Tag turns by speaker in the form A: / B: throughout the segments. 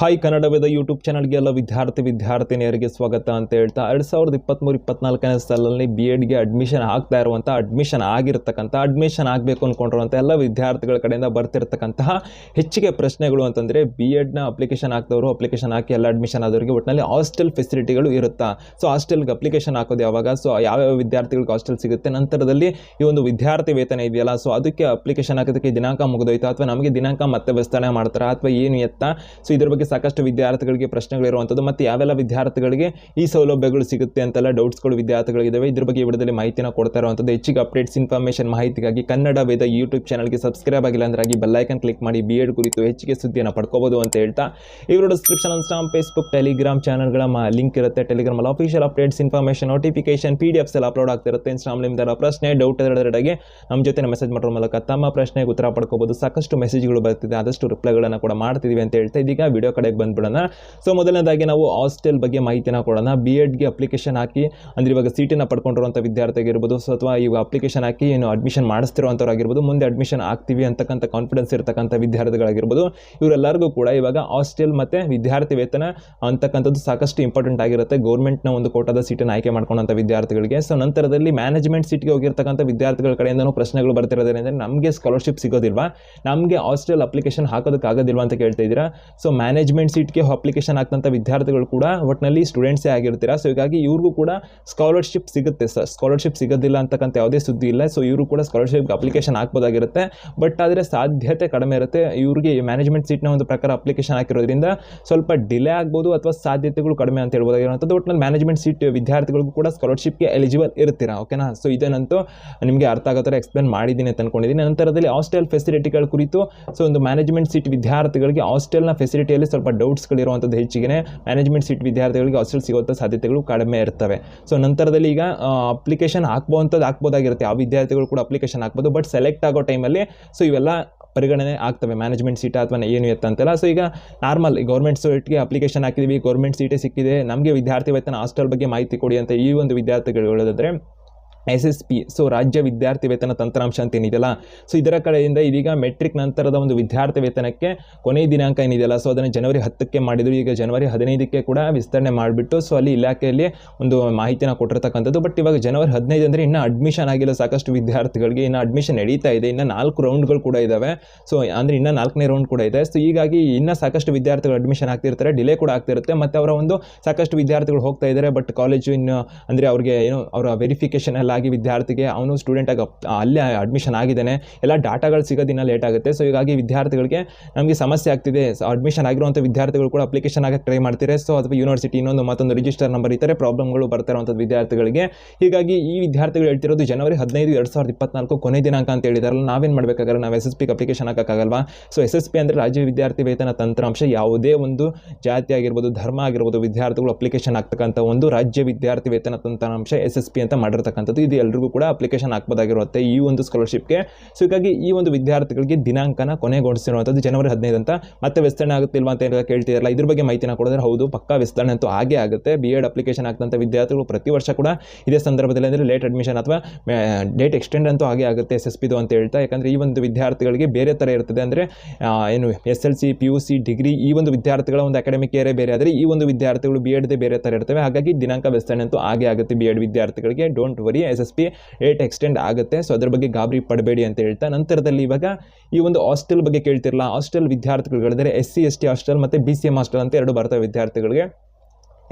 A: Hi Kannada Veda YouTube ಚಾನಲ್ಗೆ ಎಲ್ಲ ವಿದ್ಯಾರ್ಥಿ, ವಿದ್ಯಾರ್ಥಿನಿಯರಿಗೆ ಸ್ವಾಗತ ಅಂತ ಹೇಳ್ತಾ, ಎರಡು ಸಾವಿರದ ಇಪ್ಪತ್ತ್ಮೂರು ಇಪ್ಪತ್ನಾಲ್ಕನೇ ಸಾಲಲ್ಲಿ ಬಿ ಎಡ್ಗೆ ಅಡ್ಮಿಷನ್ ಆಗ್ತಾ ಇರುವಂಥ ಅಡ್ಮಿಷನ್ ಆಗಿರ್ತಕ್ಕಂಥ ಅಡ್ಮಿಷನ್ ಆಗಬೇಕು ಅಂದ್ಕೊಂಡಿರುವಂಥ ಎಲ್ಲ ವಿದ್ಯಾರ್ಥಿಗಳ ಕಡೆಯಿಂದ ಬರ್ತಿರ್ತಕ್ಕಂತಹ ಹೆಚ್ಚಿಗೆ ಪ್ರಶ್ನೆಗಳು ಅಂತಂದರೆ ಬಿ ಎಡ್ನ ಅಪ್ಲಿಕೇಶನ್ ಹಾಕ್ದವರು ಅಪ್ಲಿಕೇಶನ್ ಹಾಕಿ ಎಲ್ಲ ಅಡ್ಮಿಷನ್ ಆದವರಿಗೆ ಒಟ್ಟಿನಲ್ಲಿ ಹಾಸ್ಟೆಲ್ ಫೆಸಿಲಿಟಿಗಳು ಇರುತ್ತಾ? ಸೊ ಹಾಸ್ಟೆಲ್ಗೆ ಅಪ್ಲಿಕೇಶನ್ ಹಾಕೋದು ಯಾವಾಗ? ಸೊ ಯಾವ್ಯಾವ ವಿದ್ಯಾರ್ಥಿಗಳಿಗೆ ಹಾಸ್ಟೆಲ್ ಸಿಗುತ್ತೆ? ನಂತರದಲ್ಲಿ ಈ ಒಂದು ವಿದ್ಯಾರ್ಥಿ ವೇತನ ಇದೆಯಲ್ಲ? ಸೊ ಅದಕ್ಕೆ ಅಪ್ಲಿಕೇಶನ್ ಹಾಕೋದಕ್ಕೆ ದಿನಾಂಕ ಮುಗಿದೋಯ್ತಾ? ಅಥವಾ ನಮಗೆ ದಿನಾಂಕ ಮತ್ತೆ ವಿಸ್ತರಣೆ ಮಾಡ್ತಾರಾ? ಅಥವಾ ಏನು ಎತ್ತ? ಸೊ ಇದ್ರ ಬಗ್ಗೆ ಸಾಕಷ್ಟು ವಿದ್ಯಾರ್ಥಿಗಳಿಗೆ ಪ್ರಶ್ನೆಗಳಿರುವಂಥದ್ದು ಮತ್ತು ಯಾವೆಲ್ಲ ವಿದ್ಯಾರ್ಥಿಗಳಿಗೆ ಈ ಸೌಲಭ್ಯಗಳು ಸಿಗುತ್ತೆ ಅಂತೆಲ್ಲ ಡೌಟ್ಸ್ಗಳು ವಿದ್ಯಾರ್ಥಿಗಳಿದ್ದಾವೆ ಇದ್ರ ಬಗ್ಗೆ ಇವಿಡದಲ್ಲಿ ಮಾಹಿತಿನ ಕೊಡ್ತಾ ಇರುವಂಥದ್ದು ಹೆಚ್ಚಿಗೆ ಅಪ್ಡೇಟ್ಸ್ ಇನ್ಫಾರ್ಮೇಷನ್ ಮಾಹಿತಿಗಾಗಿ ಕನ್ನಡ ವೇದ ಯೂಟ್ಯೂಬ್ ಚಾನಲ್ಗೆ ಸಬ್ಸ್ಕ್ರೈಬ್ ಆಗಿಲ್ಲ ಅಂದ್ರಾಗಿ ಆಗಿ ಬೆಲ್ಲೈಕನ್ ಕ್ಲಿಕ್ ಮಾಡಿ ಬಿ ಎಡ್ ಕುರಿತು ಹೆಚ್ಚಿಗೆ ಸುದ್ದಿಯನ್ನು ಪಡ್ಕೋಬೋದು ಅಂತ ಹೇಳ್ತಾ. ಇವರು ಡಿಸ್ಕ್ರಿಪ್ಷನ್ ಇನ್ಸ್ಟಾಮ್ ಫೇಸ್ಬುಕ್ ಟೆಲಿಗ್ರಾಮ್ ಚಾನಲ್ಗಳ ಲಿಂಕ್ ಇರುತ್ತೆ. ಟೆಲಿಗ್ರಾಮಲ್ಲಿ official updates information notification PDFs ಎಲ್ಲ ಅಪ್ಲೋಡ್ ಆಗ್ತಿರುತ್ತೆ ಇನ್ಸ್ಟಾಮ್ ಪ್ರಶ್ನೆ ಡೌಟ್ ಎರಡೆರಡಾಗಿ ನಮ್ಮ ಜೊತೆ ಮೆಸೇಜ್ ಮಾಡೋ ಮೂಲಕ ತಮ್ಮ ಪ್ರಶ್ನೆಗೆ ಉತ್ತರ ಪಡ್ಕೋಬೋದು ಸಾಕಷ್ಟು ಮೆಸೇಜ್ಗಳು ಬರ್ತಿದೆ. ಆದಷ್ಟು ರಿಪ್ಲೈಗಳನ್ನು ಕೂಡ ಮಾಡ್ತಿದ್ದೀವಿ ಅಂತ ಹೇಳ್ತಾ ಇದೀಗ. ವಿಡಿಯೋ ಕಡೆಗೆ ಬಂದ್ಬಿಡೋಣ. ಸೊ ಮೊದಲನೇದಾಗಿ ನಾವು ಹಾಸ್ಟೆಲ್ ಬಗ್ಗೆ ಮಾಹಿತಿನ ಕೊಡೋಣ. ಬಿ ಎಡ್ಗೆ ಅಪ್ಲಿಕೇಶನ್ ಹಾಕಿ, ಅಂದ್ರೆ ಇವಾಗ ಸೀಟಿನ ಪಡ್ಕೊಂಡಿರುವಂಥ ವಿದ್ಯಾರ್ಥಿ ಆಗಿರ್ಬೋದು ಸೊ ಅಥವಾ ಇವಾಗ ಅಪ್ಲಿಕೇಶನ್ ಹಾಕಿ ಏನು ಅಡ್ಮಿಷನ್ ಮಾಡಿಸ್ತಿರುವಂಥವ್ರು ಆಗಿರ್ಬೋದು ಮುಂದೆ ಅಡ್ಮಿಷನ್ ಆಗ್ತೀವಿ ಅಂತಕ್ಕಂಥ ಕಾನ್ಫಿಡೆನ್ಸ್ ಇರತಕ್ಕಂಥ ವಿದ್ಯಾರ್ಥಿಗಳಾಗಿರ್ಬೋದು, ಇವರೆಲ್ಲರಿಗೂ ಕೂಡ ಇವಾಗ ಹಾಸ್ಟೆಲ್ ಮತ್ತು ವಿದ್ಯಾರ್ಥಿ ವೇತನ ಅಂತಕ್ಕಂಥದ್ದು ಸಾಕಷ್ಟು ಇಂಪಾರ್ಟೆಂಟ್ ಆಗಿರುತ್ತೆ. ಗೌರ್ಮೆಂಟ್ನ ಒಂದು ಕೋಟಾದ ಸೀಟನ್ನು ಆಯ್ಕೆ ಮಾಡ್ಕೊಂಡಂಥ ವಿದ್ಯಾರ್ಥಿಗಳಿಗೆ. ಸೊ ನಂತರದಲ್ಲಿ ಮ್ಯಾನೇಜ್ಮೆಂಟ್ ಸೀಟ್ಗೆ ಹೋಗಿರ್ತಕ್ಕಂಥ ವಿದ್ಯಾರ್ಥಿಗಳ ಕಡೆಯಿಂದನೂ ಪ್ರಶ್ನೆಗಳು ಬರ್ತಿರೋದ್ರಿಂದ ನಮಗೆ ಸ್ಕಾಲರ್ಶಿಪ್ ಸಿಗೋದಿಲ್ವಾ? ನಮಗೆ ಹಾಸ್ಟೆಲ್ ಅಪ್ಲಿಕೇಶನ್ ಹಾಕೋದಕ್ಕಾಗೋದಿಲ್ವ ಅಂತ ಕೇಳ್ತಾ ಇದ್ದೀರಾ? ಸೊ ಮ್ಯಾನೇಜ್ಮೆಂಟ್ ಸೀಟ್ಗೆ ಅಪ್ಲಿಕೇಶನ್ ಆಗ್ತಂಥ ವಿದ್ಯಾರ್ಥಿಗಳು ಕೂಡ ಒಟ್ಟಿನಲ್ಲಿ ಸ್ಟೂಡೆಂಟ್ಸೇ ಆಗಿರ್ತೀರಾ? ಸೊ ಹೀಗಾಗಿ ಇವ್ರಿಗೂ ಕೂಡ ಸ್ಕಾಲರ್ಶಿಪ್ ಸಿಗುತ್ತೆ ಸರ್ ಸ್ಕಾಲರ್ಶಿಪ್ ಸಿಗೋದಿಲ್ಲ ಅಂತಕ್ಕಂಥ ಯಾವುದೇ ಸುದ್ದಿ ಇಲ್ಲ. ಸೊ ಇವರು ಕೂಡ ಸ್ಕಾಲರ್ಶಿಪ್ ಅಪ್ಲಿಕೇಶನ್ ಹಾಕ್ಬೋದಾಗಿರುತ್ತೆ ಬಟ್ ಆದರೆ ಸಾಧ್ಯತೆ ಕಡಿಮೆ ಇರುತ್ತೆ. ಇವರಿಗೆ ಮ್ಯಾನೇಜ್ಮೆಂಟ್ ಸೀಟ್ನ ಒಂದು ಪ್ರಕಾರ ಅಪ್ಲಿಕೇಶನ್ ಹಾಕಿರೋದ್ರಿಂದ ಸ್ವಲ್ಪ ಡಿಲೇ ಆಗ್ಬೋದು ಅಥವಾ ಸಾಧ್ಯತೆಗಳು ಕಡಿಮೆ ಅಂತ ಹೇಳ್ಬೋದಾಗಿರುವಂಥದ್ದು. ಒಟ್ಟಿನಲ್ಲಿ ಮ್ಯಾನೇಜ್ಮೆಂಟ್ ಸೀಟ್ ವಿದ್ಯಾರ್ಥಿಗಳಿಗೂ ಕೂಡ ಸ್ಕಾಲರ್ಶಿಪ್ಗೆ ಎಲಿಜಿಬಲ್ ಇರ್ತೀರಾ? ಓಕೆನಾ ಸೊ ಇದನ್ನಂತೂ ನಿಮಗೆ ಅರ್ಥ ಆಗೋ ಥರ ಎಕ್ಸ್ಪ್ಲೇನ್ ಮಾಡಿದ್ದೀನಿ ಅಂತ ಅನ್ಕೊಂಡಿದ್ದೀನಿ. ನಂತರದಲ್ಲಿ ಹಾಸ್ಟೆಲ್ ಫೆಸಿಲಿಟಿಗಳ ಕುರಿತು ಸೊ ಒಂದು ಮ್ಯಾನೇಜ್ಮೆಂಟ್ ಸೀಟ್ ವಿದ್ಯಾರ್ಥಿಗಳಿಗೆ ಹಾಸ್ಟೆಲ್ನ ಫೆಸಿಲಿಟಿಯಲ್ಲಿ ಸ್ವಲ್ಪ ಡೌಟ್ಸ್ಗಳಿರುವಂಥದ್ದು ಹೆಚ್ಚಿಗೆ ಮ್ಯಾನೇಜ್ಮೆಂಟ್ ಸೀಟ್ ವಿದ್ಯಾರ್ಥಿಗಳಿಗೆ ಹಾಸ್ಟೆಲ್ ಸಿಗುವಂಥ ಸಾಧ್ಯತೆಗಳು ಕಡಿಮೆ ಇರ್ತವೆ. ಸೊ ನಂತರದಲ್ಲಿ ಈಗ ಅಪ್ಲಿಕೇಶನ್ ಹಾಕ್ಬೋವಂಥದ್ದು ಹಾಕ್ಬೋದಾಗಿರುತ್ತೆ. ಆ ವಿದ್ಯಾರ್ಥಿಗಳು ಕೂಡ ಅಪ್ಲಿಕೇಶನ್ ಹಾಕ್ಬೋದು ಬಟ್ ಸೆಲೆಕ್ಟ್ ಆಗೋ ಟೈಮಲ್ಲಿ ಸೊ ಇವೆಲ್ಲ ಪರಿಗಣನೆ ಆಗ್ತವೆ. ಮ್ಯಾನೇಜ್ಮೆಂಟ್ ಸೀಟ್ ಅಥವಾ ಏನು ಎತ್ತ ಅಂತೆಲ್ಲ. ಸೊ ಈಗ ನಾರ್ಮಲ್ ಗೌರ್ಮೆಂಟ್ ಸೀಟ್ಗೆ ಅಪ್ಲಿಕೇಶನ್ ಹಾಕಿದೀವಿ ಗೌರ್ಮೆಂಟ್ ಸೀಟೇ ಸಿಕ್ಕಿದೆ, ನಮಗೆ ವಿದ್ಯಾರ್ಥಿ ವೇತನ ಹಾಸ್ಟೆಲ್ ಬಗ್ಗೆ ಮಾಹಿತಿ ಕೊಡಿ ಅಂತ ಈ ಒಂದು ವಿದ್ಯಾರ್ಥಿಗಳು ಹೇಳೋದಾದ್ರೆ ಎಸ್ ಎಸ್ ಪಿ ಸೊ ರಾಜ್ಯ ವಿದ್ಯಾರ್ಥಿ ವೇತನ ತಂತ್ರಾಂಶ ಅಂತ ಏನಿದೆಯಲ್ಲ, ಸೊ ಇದರ ಕಡೆಯಿಂದ ಇದೀಗ ಮೆಟ್ರಿಕ್ ನಂತರದ ಒಂದು ವಿದ್ಯಾರ್ಥಿ ವೇತನಕ್ಕೆ ಕೊನೆಯ ದಿನಾಂಕ ಏನಿದೆಯಲ್ಲ, ಸೊ ಅದನ್ನು ಜನವರಿ ಹತ್ತಕ್ಕೆ ಮಾಡಿದ್ರು, ಈಗ ಜನವರಿ ಹದಿನೈದಕ್ಕೆ ಕೂಡ ವಿಸ್ತರಣೆ ಮಾಡಿಬಿಟ್ಟು, ಸೊ ಅಲ್ಲಿ ಇಲಾಖೆಯಲ್ಲಿ ಒಂದು ಮಾಹಿತಿನ ಕೊಟ್ಟಿರ್ತಕ್ಕಂಥದ್ದು. ಬಟ್ ಇವಾಗ ಜನವರಿ ಹದಿನೈದು ಅಂದರೆ ಇನ್ನೂ ಅಡ್ಮಿಷನ್ ಆಗಿಲ್ಲ, ಸಾಕಷ್ಟು ವಿದ್ಯಾರ್ಥಿಗಳಿಗೆ ಇನ್ನು ಅಡ್ಮಿಷನ್ ನಡೀತಾ ಇದೆ, ಇನ್ನು ನಾಲ್ಕು ರೌಂಡ್ಗಳು ಕೂಡ ಇದ್ದಾವೆ ಸೊ ಅಂದರೆ ಇನ್ನೂ ನಾಲ್ಕನೇ ರೌಂಡ್ ಕೂಡ ಇದೆ. ಸೊ ಹೀಗಾಗಿ ಇನ್ನೂ ಸಾಕಷ್ಟು ವಿದ್ಯಾರ್ಥಿಗಳು ಅಡ್ಮಿಷನ್ ಆಗ್ತಿರ್ತಾರೆ ಡಿಲೇ ಕೂಡ ಆಗ್ತಿರುತ್ತೆ. ಮತ್ತು ಅವರ ಒಂದು ಸಾಕಷ್ಟು ವಿದ್ಯಾರ್ಥಿಗಳು ಹೋಗ್ತಾ ಇದ್ದಾರೆ ಬಟ್ ಕಾಲೇಜು ಇನ್ನು ಅಂದರೆ ಅವ್ರಿಗೆ ಏನು, ಅವರ ವೆರಿಫಿಕೇಷನ್ ಎಲ್ಲ ಆಗಿ ವಿದ್ಯಾರ್ಥಿಗೆ ಅವನು ಸ್ಟೂಡೆಂಟಾಗಿ ಅಲ್ಲೇ ಅಡ್ಮಿಷನ್ ಆಗಿದ್ದಾನೆ. ಎಲ್ಲ ಡಾಟಾಗಳು ಸಿಗೋದಿನ ಲೇಟ್ ಆಗುತ್ತೆ. ಸೊ ಹೀಗಾಗಿ ವಿದ್ಯಾರ್ಥಿಗಳಿಗೆ ನಮಗೆ ಸಮಸ್ಯೆ ಆಗ್ತಿದೆ. ಅಡ್ಮಿಷನ್ ಆಗಿರುವಂಥ ವಿದ್ಯಾರ್ಥಿಗಳು ಕೂಡ ಅಪ್ಲಿಕೇಶನ್ ಆಗಕ್ಕೆ ಟ್ರೈ ಮಾಡ್ತಾರೆ? ಸೊ ಅಥವಾ ಯೂನಿವರ್ಸಿಟಿ ಇನ್ನೊಂದು ಮತ್ತೊಂದು ರಿಜಿಸ್ಟರ್ ನಂಬರ್ ಇತರೆ ಪ್ರಾಬ್ಲಮ್ಗಳು ಬರ್ತಾ ಇರುವಂಥದ್ದು ವಿದ್ಯಾರ್ಥಿಗಳಿಗೆ. ಹೀಗಾಗಿ ಈ ವಿದ್ಯಾರ್ಥಿಗಳು ಹೇಳ್ತಿರೋದು ಜನವರಿ ಹದಿನೈದು ಎರಡು ಸಾವಿರದ ಇಪ್ಪತ್ನಾಲ್ಕು ಕೊನೆ ದಿನಾಂಕ ಅಂತ ಹೇಳಿದಾರಲ್ಲ, ನಾವೇನು ಮಾಡಬೇಕಾದ್ರೆ ನಾವು ಎಸ್ ಎಸ್ ಪಿಗೆ ಅಪ್ಲಿಕೇಶನ್ ಹಾಕೋಕ್ಕಾಗಲ್ವಾ? ಸೊ ಎಸ್ ಎಸ್ ಪಿ ಅಂದರೆ ರಾಜ್ಯ ವಿದ್ಯಾರ್ಥಿ ವೇತನ ತಂತ್ರಾಂಶ. ಯಾವುದೇ ಒಂದು ಜಾತಿ ಆಗಿರ್ಬೋದು, ಧರ್ಮ ಆಗಿರ್ಬೋದು, ವಿದ್ಯಾರ್ಥಿಗಳು ಅಪ್ಲಿಕೇಶನ್ ಆಗ್ತಕ್ಕಂಥ ಒಂದು ರಾಜ್ಯ ವಿದ್ಯಾರ್ಥಿ ವೇತನ ತಂತ್ರಾಂಶ ಎಸ್ ಎಸ್ ಪಿ ಅಂತ ಮಾಡಿರ್ತಕ್ಕಂಥದ್ದು. ಇದು ಎಲ್ರಿಗೂ ಕೂಡ ಅಪ್ಲಿಕೇಶನ್ ಹಾಕ್ಬೋದಾಗಿರುತ್ತೆ ಈ ಒಂದು ಸ್ಕಾಲರ್ಶಿಪ್ಗೆ ಸೊ ಹೀಗಾಗಿ ಈ ಒಂದು ವಿದ್ಯಾರ್ಥಿಗಳಿಗೆ ದಿನಾಂಕನ ಕೊನೆಗೊಳಿಸಿರುವಂಥದ್ದು ಜನವರಿ ಹದಿನೈದು ಅಂತ. ಮತ್ತೆ ವಿಸ್ತರಣೆ ಆಗುತ್ತಿಲ್ವಾ ಅಂತ ಏನಾದ್ರು ಕೇಳ್ತಿರಲ್ಲ ಇದ್ರ ಬಗ್ಗೆ ಮಾಹಿತಿನ ಕೊಡಿದ್ರೆ ಹೌದು, ಪಕ್ಕಾ ವಿಸ್ತರಣೆ ಅಂತೂ ಹಾಗೆ ಆಗುತ್ತೆ. ಬಿ ಎಡ್ ಅಪ್ಲಿಕೇಶನ್ ಆಗ್ತಂಥ ವಿದ್ಯಾರ್ಥಿಗಳು ಪ್ರತಿ ವರ್ಷ ಕೂಡ ಇದೇ ಸಂದರ್ಭದಲ್ಲಿ ಅಂದರೆ ಲೇಟ್ ಅಡ್ಮಿಷನ್ ಅಥವಾ ಡೇಟ್ ಎಕ್ಸ್ಟೆಂಡ್ ಅಂತೂ ಹಾಗೆ ಆಗುತ್ತೆ ಎಸ್ ಎಸ್ ಪಿದು ಅಂತ ಹೇಳ್ತಾ. ಯಾಕಂದರೆ ಈ ಒಂದು ವಿದ್ಯಾರ್ಥಿಗಳಿಗೆ ಬೇರೆ ಥರ ಇರ್ತದೆ ಅಂದರೆ ಏನು S L C P U C degree ಈ ಒಂದು ವಿದ್ಯಾರ್ಥಿಗಳ ಒಂದು ಅಕಾಡೆಮಿಕ್ ಏರೆ ಬೇರೆ ಆದರೆ ಈ ಒಂದು ವಿದ್ಯಾರ್ಥಿಗಳು ಬಿ ಎಡ್ದೇ ಬೇರೆ ಥರ ಇರ್ತವೆ. ಹಾಗಾಗಿ ದಿನಾಂಕ ವಿಸ್ತರಣೆ ಅಂತೂ ಹಾಗೆ ಆಗುತ್ತೆ ಬಿ ಎಡ್ ವಿದ್ಯಾರ್ಥಿಗಳಿಗೆ. Don't worry S S P date extend ಆಗುತ್ತೆ. ಸೊ ಅದ್ರ ಬಗ್ಗೆ ಗಾಬರಿ ಪಡಬೇಡಿ ಅಂತ ಹೇಳ್ತಾ, ನಂತರದಲ್ಲಿ ಇವಾಗ ಈ ಒಂದು ಹಾಸ್ಟೆಲ್ ಬಗ್ಗೆ ಕೇಳ್ತಿರಲ್ಲ hostel ವಿದ್ಯಾರ್ಥಿಗಳಿದ್ರೆ S C S T hostel ಮತ್ತು ಬಿ ಸಿ ಎಂ ಹಾಸ್ಟೆಲ್ ಅಂತ ಎರಡು ಬರ್ತವೆ ವಿದ್ಯಾರ್ಥಿಗಳಿಗೆ.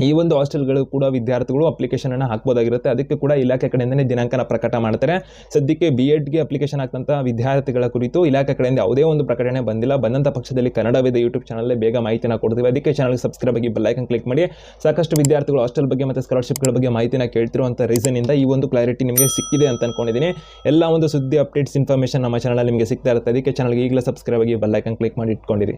A: ಈ ಒಂದು ಹಾಸ್ಟೆಲ್ಗಳು ಕೂಡ ವಿದ್ಯಾರ್ಥಿಗಳು ಅಪ್ಲಿಕೇಶನನ್ನು ಹಾಕ್ಬೋದಾಗಿರುತ್ತೆ. ಅದಕ್ಕೆ ಕೂಡ ಇಲಾಖೆ ಕಡೆಯಿಂದನೇ ದಿನಾಂಕನ ಪ್ರಕಟ ಮಾಡ್ತಾರೆ. ಸದ್ಯಕ್ಕೆ ಬಿ ಎಡ್ಗೆ ಅಪ್ಲಿಕೇಶನ್ ಹಾಕ್ತಂಥ ವಿದ್ಯಾರ್ಥಿಗಳ ಕುರಿತು ಇಲಾಖೆ ಕಡೆಯಿಂದ ಯಾವುದೇ ಒಂದು ಪ್ರಕಟಣೆ ಬಂದಿಲ್ಲ. ಬಂದಂಥ ಪಕ್ಷದಲ್ಲಿ ಕನ್ನಡವೇದ ಯೂಟ್ಯೂಬ್ ಚಾನಲ್ಲೇ ಬೇಗ ಮಾಹಿತಿನ ಕೊಡ್ತೀವಿ. ಅದಕ್ಕೆ ಚಾನಲ್ಗೆ ಸಬ್ಸ್ಕ್ರೈಬ್ ಆಗಿ ಬೆಲ್ಲೈಕನ್ ಕ್ಲಿಕ್ ಮಾಡಿ. ಸಾಕಷ್ಟು ವಿದ್ಯಾರ್ಥಿಗಳು ಹಾಸ್ಟೆಲ್ ಬಗ್ಗೆ ಮತ್ತು ಸ್ಕಾಲರ್ಶಿಪ್ಗಳ ಬಗ್ಗೆ ಮಾಹಿತಿನ ಕೇಳ್ತಿರುವಂಥ ರೀಸನಿಂದ ಈ ಒಂದು ಕ್ಲಾರಿಟಿ ನಿಮಗೆ ಸಿಕ್ಕಿದೆ ಅಂತ ಅನ್ಕೊಂಡಿದ್ದೀನಿ ಎಲ್ಲ ಒಂದು ಸುದ್ದಿ ಅಪ್ಡೇಟ್ಸ್ ಇನ್ಫಾರ್ಮೇಷನ್ ನಮ್ಮ ಚಾನಲ್ ನಿಮಗೆ ಸಿಗ್ತಾ ಇರುತ್ತೆ. ಅದಕ್ಕೆ ಚಾನಲ್ಗೆ ಈಗಲೇ ಸಬ್ಸ್ಕ್ರೈಬ್ ಆಗಿ ಬೆಲ್ಲೈಕನ್ ಕ್ಲಿಕ್ ಮಾಡಿ ಇಟ್ಕೊಂಡಿರಿ.